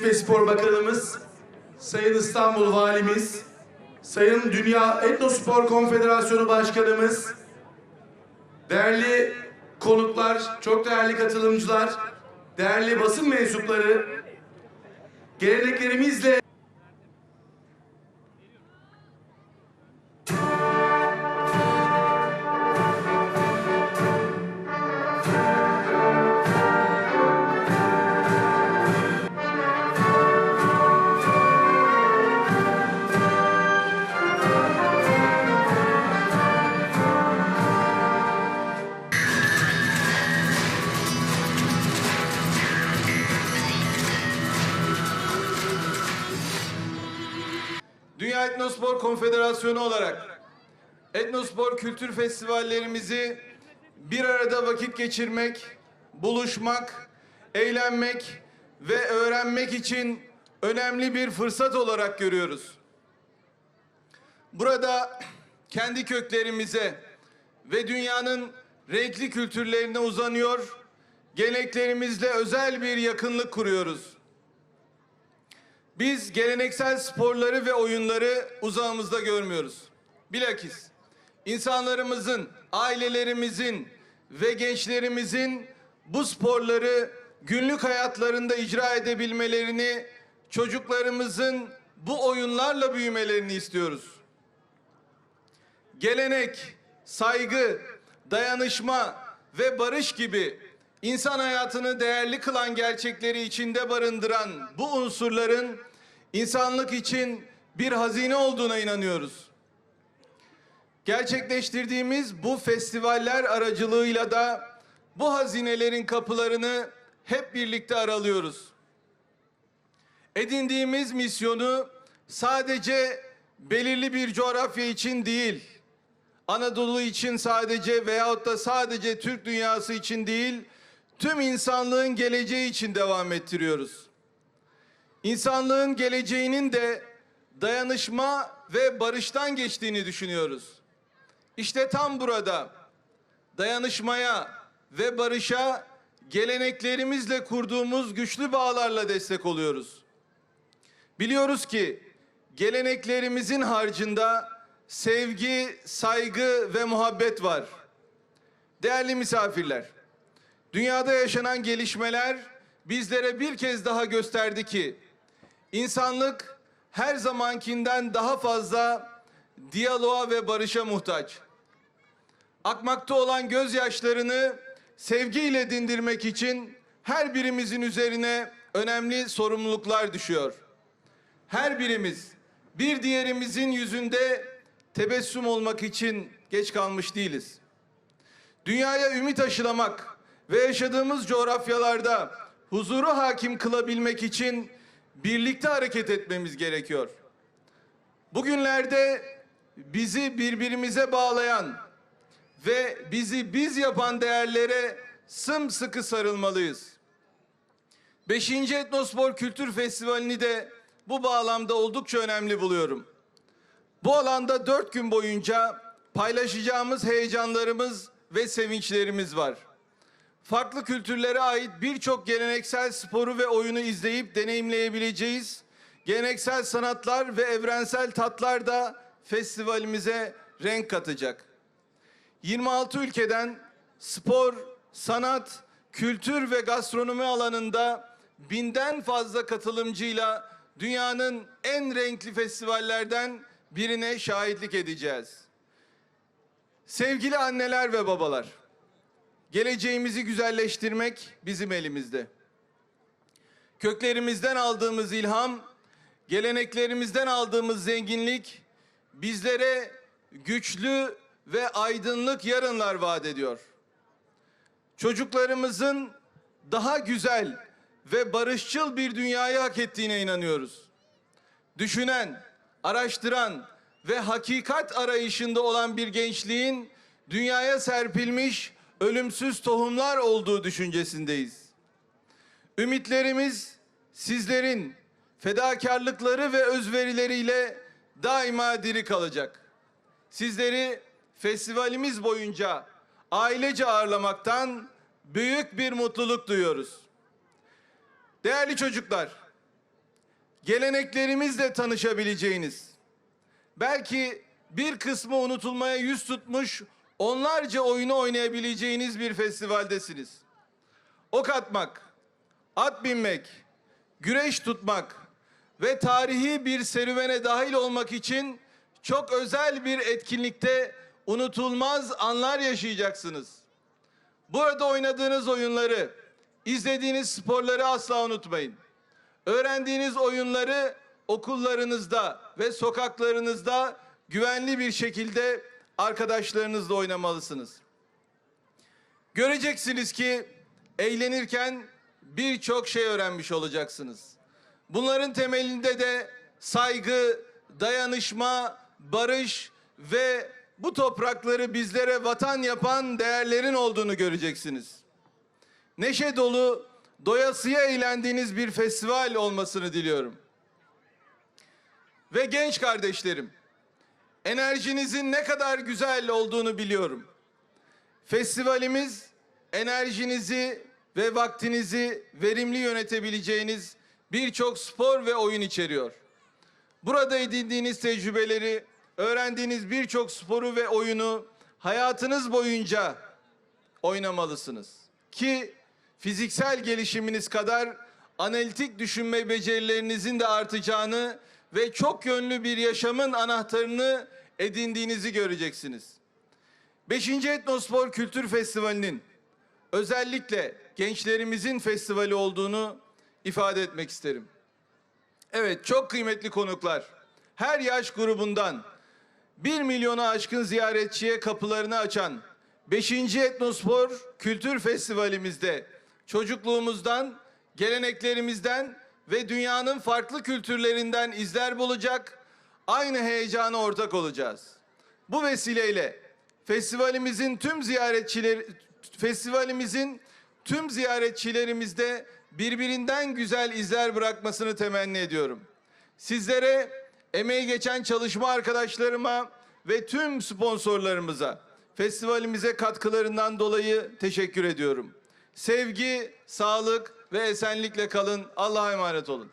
Gençlik ve Spor Bakanımız, Sayın İstanbul Valimiz, Sayın Dünya Etnospor Konfederasyonu Başkanımız, değerli konuklar, çok değerli katılımcılar, değerli basın mensupları, geleneklerimizle Dünya Etnospor Konfederasyonu olarak Etnospor kültür festivallerimizi bir arada vakit geçirmek, buluşmak, eğlenmek ve öğrenmek için önemli bir fırsat olarak görüyoruz. Burada kendi köklerimize ve dünyanın renkli kültürlerine uzanıyor, geleneklerimizle özel bir yakınlık kuruyoruz. Biz geleneksel sporları ve oyunları uzağımızda görmüyoruz. Bilakis insanlarımızın, ailelerimizin ve gençlerimizin bu sporları günlük hayatlarında icra edebilmelerini, çocuklarımızın bu oyunlarla büyümelerini istiyoruz. Gelenek, saygı, dayanışma ve barış gibi insan hayatını değerli kılan gerçekleri içinde barındıran bu unsurların insanlık için bir hazine olduğuna inanıyoruz. Gerçekleştirdiğimiz bu festivaller aracılığıyla da bu hazinelerin kapılarını hep birlikte aralıyoruz. Edindiğimiz misyonu sadece belirli bir coğrafya için değil, Anadolu için sadece veyahut da sadece Türk dünyası için değil, tüm insanlığın geleceği için devam ettiriyoruz. İnsanlığın geleceğinin de dayanışma ve barıştan geçtiğini düşünüyoruz. İşte tam burada dayanışmaya ve barışa geleneklerimizle kurduğumuz güçlü bağlarla destek oluyoruz. Biliyoruz ki geleneklerimizin harcında sevgi, saygı ve muhabbet var. Değerli misafirler, dünyada yaşanan gelişmeler bizlere bir kez daha gösterdi ki insanlık her zamankinden daha fazla diyaloğa ve barışa muhtaç. Akmakta olan gözyaşlarını sevgiyle dindirmek için her birimizin üzerine önemli sorumluluklar düşüyor. Her birimiz bir diğerimizin yüzünde tebessüm olmak için geç kalmış değiliz. Dünyaya ümit aşılamak ve yaşadığımız coğrafyalarda huzuru hakim kılabilmek için birlikte hareket etmemiz gerekiyor. Bugünlerde bizi birbirimize bağlayan ve bizi biz yapan değerlere sımsıkı sarılmalıyız. Beşinci Etnospor Kültür Festivali'ni de bu bağlamda oldukça önemli buluyorum. Bu alanda dört gün boyunca paylaşacağımız heyecanlarımız ve sevinçlerimiz var. Farklı kültürlere ait birçok geleneksel sporu ve oyunu izleyip deneyimleyebileceğiz. Geleneksel sanatlar ve evrensel tatlar da festivalimize renk katacak. 26 ülkeden spor, sanat, kültür ve gastronomi alanında binden fazla katılımcıyla dünyanın en renkli festivallerden birine şahitlik edeceğiz. Sevgili anneler ve babalar, geleceğimizi güzelleştirmek bizim elimizde. Köklerimizden aldığımız ilham, geleneklerimizden aldığımız zenginlik bizlere güçlü ve aydınlık yarınlar vaat ediyor. Çocuklarımızın daha güzel ve barışçıl bir dünyayı hak ettiğine inanıyoruz. Düşünen, araştıran ve hakikat arayışında olan bir gençliğin dünyaya serpilmiş ölümsüz tohumlar olduğu düşüncesindeyiz. Ümitlerimiz sizlerin fedakarlıkları ve özverileriyle daima diri kalacak. Sizleri festivalimiz boyunca ailece ağırlamaktan büyük bir mutluluk duyuyoruz. Değerli çocuklar, geleneklerimizle tanışabileceğiniz, belki bir kısmı unutulmaya yüz tutmuş onlarca oyunu oynayabileceğiniz bir festivaldesiniz. Ok atmak, at binmek, güreş tutmak ve tarihi bir serüvene dahil olmak için çok özel bir etkinlikte unutulmaz anlar yaşayacaksınız. Burada oynadığınız oyunları, izlediğiniz sporları asla unutmayın. Öğrendiğiniz oyunları okullarınızda ve sokaklarınızda güvenli bir şekilde arkadaşlarınızla oynamalısınız. Göreceksiniz ki eğlenirken birçok şey öğrenmiş olacaksınız. Bunların temelinde de saygı, dayanışma, barış ve bu toprakları bizlere vatan yapan değerlerin olduğunu göreceksiniz. Neşe dolu, doyasıya eğlendiğiniz bir festival olmasını diliyorum. Ve genç kardeşlerim, enerjinizin ne kadar güzel olduğunu biliyorum. Festivalimiz enerjinizi ve vaktinizi verimli yönetebileceğiniz birçok spor ve oyun içeriyor. Burada edindiğiniz tecrübeleri, öğrendiğiniz birçok sporu ve oyunu hayatınız boyunca oynamalısınız. Ki fiziksel gelişiminiz kadar analitik düşünme becerilerinizin de artacağını ve çok yönlü bir yaşamın anahtarını edindiğinizi göreceksiniz. 5. Etnospor Kültür Festivali'nin özellikle gençlerimizin festivali olduğunu ifade etmek isterim. Evet çok kıymetli konuklar. Her yaş grubundan 1 milyonu aşkın ziyaretçiye kapılarını açan 5. Etnospor Kültür Festivalimizde çocukluğumuzdan, geleneklerimizden ve dünyanın farklı kültürlerinden izler bulacak, aynı heyecana ortak olacağız. Bu vesileyle festivalimizin tüm ziyaretçileri festivalimizin tüm ziyaretçilerimizde birbirinden güzel izler bırakmasını temenni ediyorum. Sizlere emeği geçen çalışma arkadaşlarıma ve tüm sponsorlarımıza festivalimize katkılarından dolayı teşekkür ediyorum. Sevgi, sağlık ve esenlikle kalın. Allah'a emanet olun.